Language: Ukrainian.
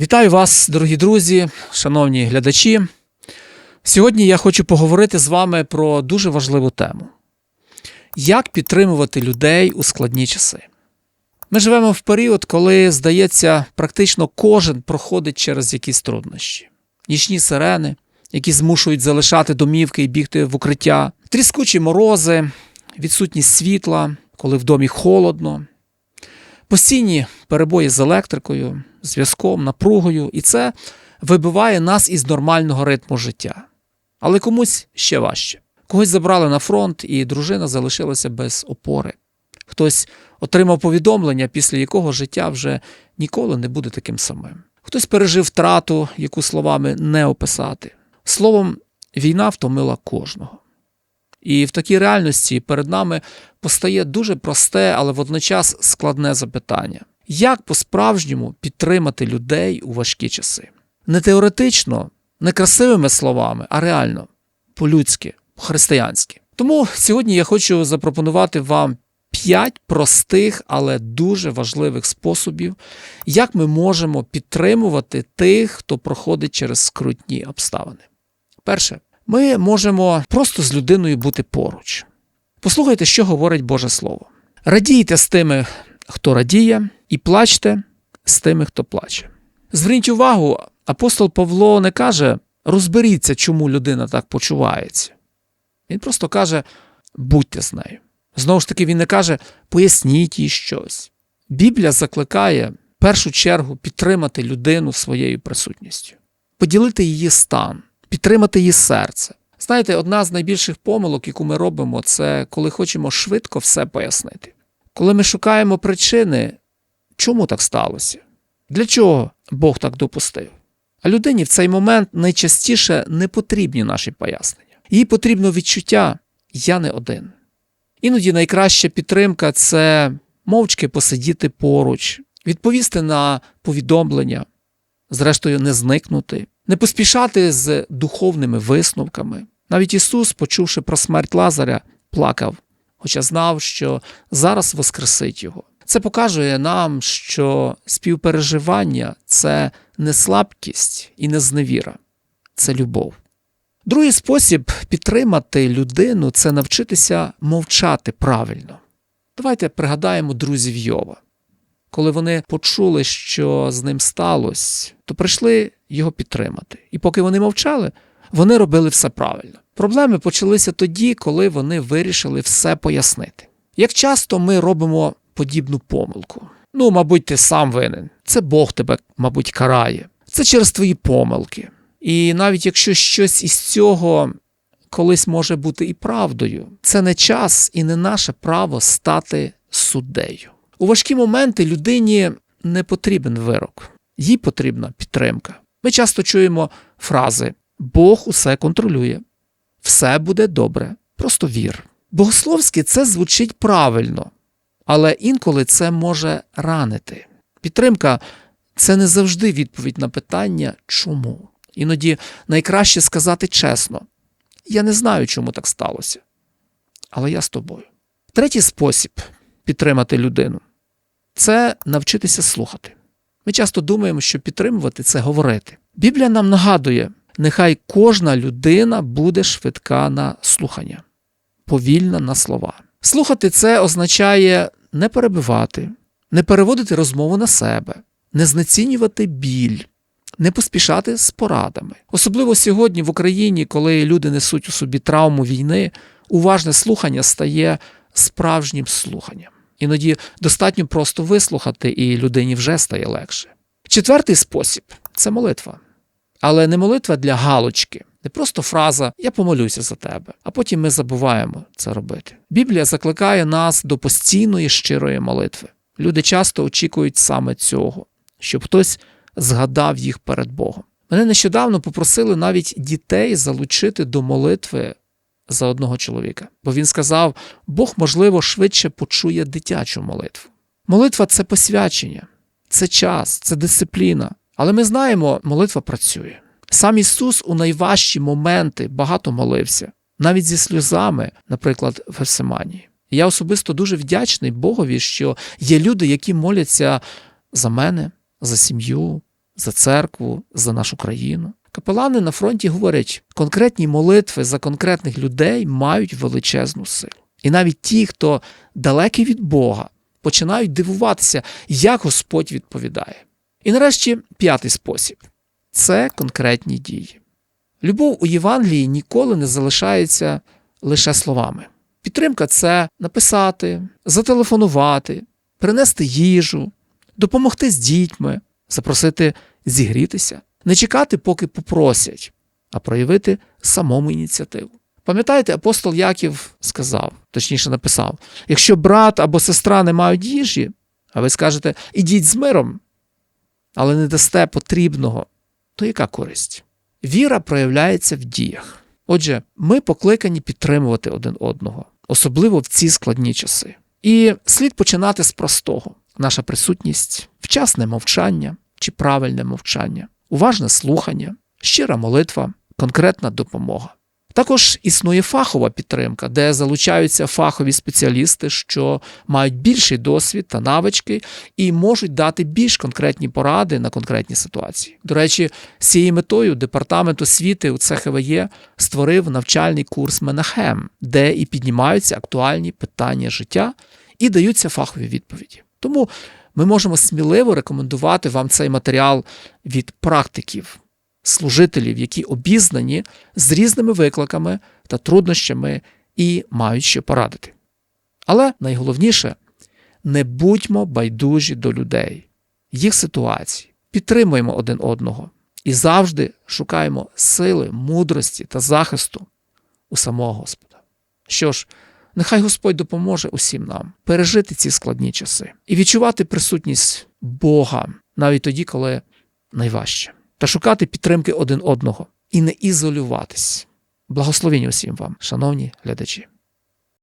Вітаю вас, дорогі друзі, шановні глядачі. Сьогодні я хочу поговорити з вами про дуже важливу тему: як підтримувати людей у складні часи. Ми живемо в період, коли, здається, практично кожен проходить через якісь труднощі, нічні сирени, які змушують залишати домівки і бігти в укриття, тріскучі морози, відсутність світла, коли в домі холодно, постійні перебої з електрикою, зв'язком, напругою, і це вибиває нас із нормального ритму життя. Але комусь ще важче. Когось забрали на фронт, і дружина залишилася без опори. Хтось отримав повідомлення, після якого життя вже ніколи не буде таким самим. Хтось пережив втрату, яку словами не описати. Словом, війна втомила кожного. І в такій реальності перед нами постає дуже просте, але водночас складне запитання: як по-справжньому підтримати людей у важкі часи? Не теоретично, не красивими словами, а реально, по-людськи, по-християнськи. Тому сьогодні я хочу запропонувати вам п'ять простих, але дуже важливих способів, як ми можемо підтримувати тих, хто проходить через скрутні обставини. Перше, ми можемо просто з людиною бути поруч. Послухайте, що говорить Боже Слово. Радійте з тими, хто радіє, і плачте з тими, хто плаче. Зверніть увагу, апостол Павло не каже розберіться, чому людина так почувається. Він просто каже будьте з нею. Знову ж таки, він не каже поясніть їй щось. Біблія закликає в першу чергу підтримати людину своєю присутністю, поділити її стан, підтримати її серце. Знаєте, одна з найбільших помилок, яку ми робимо, це коли хочемо швидко все пояснити. Коли ми шукаємо причини, чому так сталося, для чого Бог так допустив. А людині в цей момент найчастіше не потрібні наші пояснення. Їй потрібно відчуття я не один. Іноді найкраща підтримка це мовчки посидіти поруч, відповісти на повідомлення, зрештою, не зникнути, не поспішати з духовними висновками. Навіть Ісус, почувши про смерть Лазаря, плакав, хоча знав, що зараз воскресить його. Це показує нам, що співпереживання це не слабкість і не зневіра, це любов. Другий спосіб підтримати людину це навчитися мовчати правильно. Давайте пригадаємо друзів Йова. Коли вони почули, що з ним сталося, то прийшли його підтримати. І поки вони мовчали, вони робили все правильно. Проблеми почалися тоді, коли вони вирішили все пояснити. Як часто ми робимо подібну помилку? Ну, мабуть, ти сам винен. Це Бог тебе, мабуть, карає. Це через твої помилки. І навіть якщо щось із цього колись може бути і правдою, це не час і не наше право стати суддею. У важкі моменти людині не потрібен вирок, їй потрібна підтримка. Ми часто чуємо фрази Бог усе контролює, все буде добре, просто вір. Богословськи це звучить правильно, але інколи це може ранити. Підтримка це не завжди відповідь на питання чому. Іноді найкраще сказати чесно: я не знаю, чому так сталося, але я з тобою. Третій спосіб підтримати людину це навчитися слухати. Ми часто думаємо, що підтримувати це говорити. Біблія нам нагадує, нехай кожна людина буде швидка на слухання, повільна на слова. Слухати це означає не перебивати, не переводити розмову на себе, не знецінювати біль, не поспішати з порадами. Особливо сьогодні в Україні, коли люди несуть у собі травму війни, уважне слухання стає справжнім слуханням. Іноді достатньо просто вислухати, і людині вже стає легше. Четвертий спосіб це молитва. Але не молитва для галочки, не просто фраза Я помолюся за тебе, а потім ми забуваємо це робити. Біблія закликає нас до постійної щирої молитви. Люди часто очікують саме цього, щоб хтось згадав їх перед Богом. Мене нещодавно попросили навіть дітей залучити до молитви за одного чоловіка, бо він сказав: Бог, можливо, швидше почує дитячу молитву. Молитва це посвячення, це час, це дисципліна. Але ми знаємо, молитва працює. Сам Ісус у найважчі моменти багато молився, навіть зі сльозами, наприклад, в Гефсиманії. Я особисто дуже вдячний Богові, що є люди, які моляться за мене, за сім'ю, за церкву, за нашу країну. Капелани на фронті говорять, конкретні молитви за конкретних людей мають величезну силу. І навіть ті, хто далекий від Бога, починають дивуватися, як Господь відповідає. І нарешті п'ятий спосіб це конкретні дії. Любов у Євангелії ніколи не залишається лише словами. Підтримка це написати, зателефонувати, принести їжу, допомогти з дітьми, запросити зігрітися, не чекати, поки попросять, а проявити самому ініціативу. Пам'ятаєте, апостол Яків сказав, точніше написав: якщо брат або сестра не мають їжі, а ви скажете ідіть з миром, але не дасте потрібного, то яка користь? Віра проявляється в діях. Отже, ми покликані підтримувати один одного, особливо в ці складні часи. І слід починати з простого: наша присутність, вчасне мовчання чи правильне мовчання, уважне слухання, щира молитва, конкретна допомога. Також існує фахова підтримка, де залучаються фахові спеціалісти, що мають більший досвід та навички і можуть дати більш конкретні поради на конкретні ситуації. До речі, з цією метою департамент освіти у ЦХВЄ створив навчальний курс Менахем, де і піднімаються актуальні питання життя і даються фахові відповіді. Тому ми можемо сміливо рекомендувати вам цей матеріал від практиків служителів, які обізнані з різними викликами та труднощами і мають що порадити. Але найголовніше не будьмо байдужі до людей, їх ситуацій, підтримуємо один одного і завжди шукаємо сили, мудрості та захисту у самого Господа. Що ж, нехай Господь допоможе усім нам пережити ці складні часи і відчувати присутність Бога навіть тоді, коли найважче та шукати підтримки один одного і не ізолюватись. Благословіння усім вам, шановні глядачі.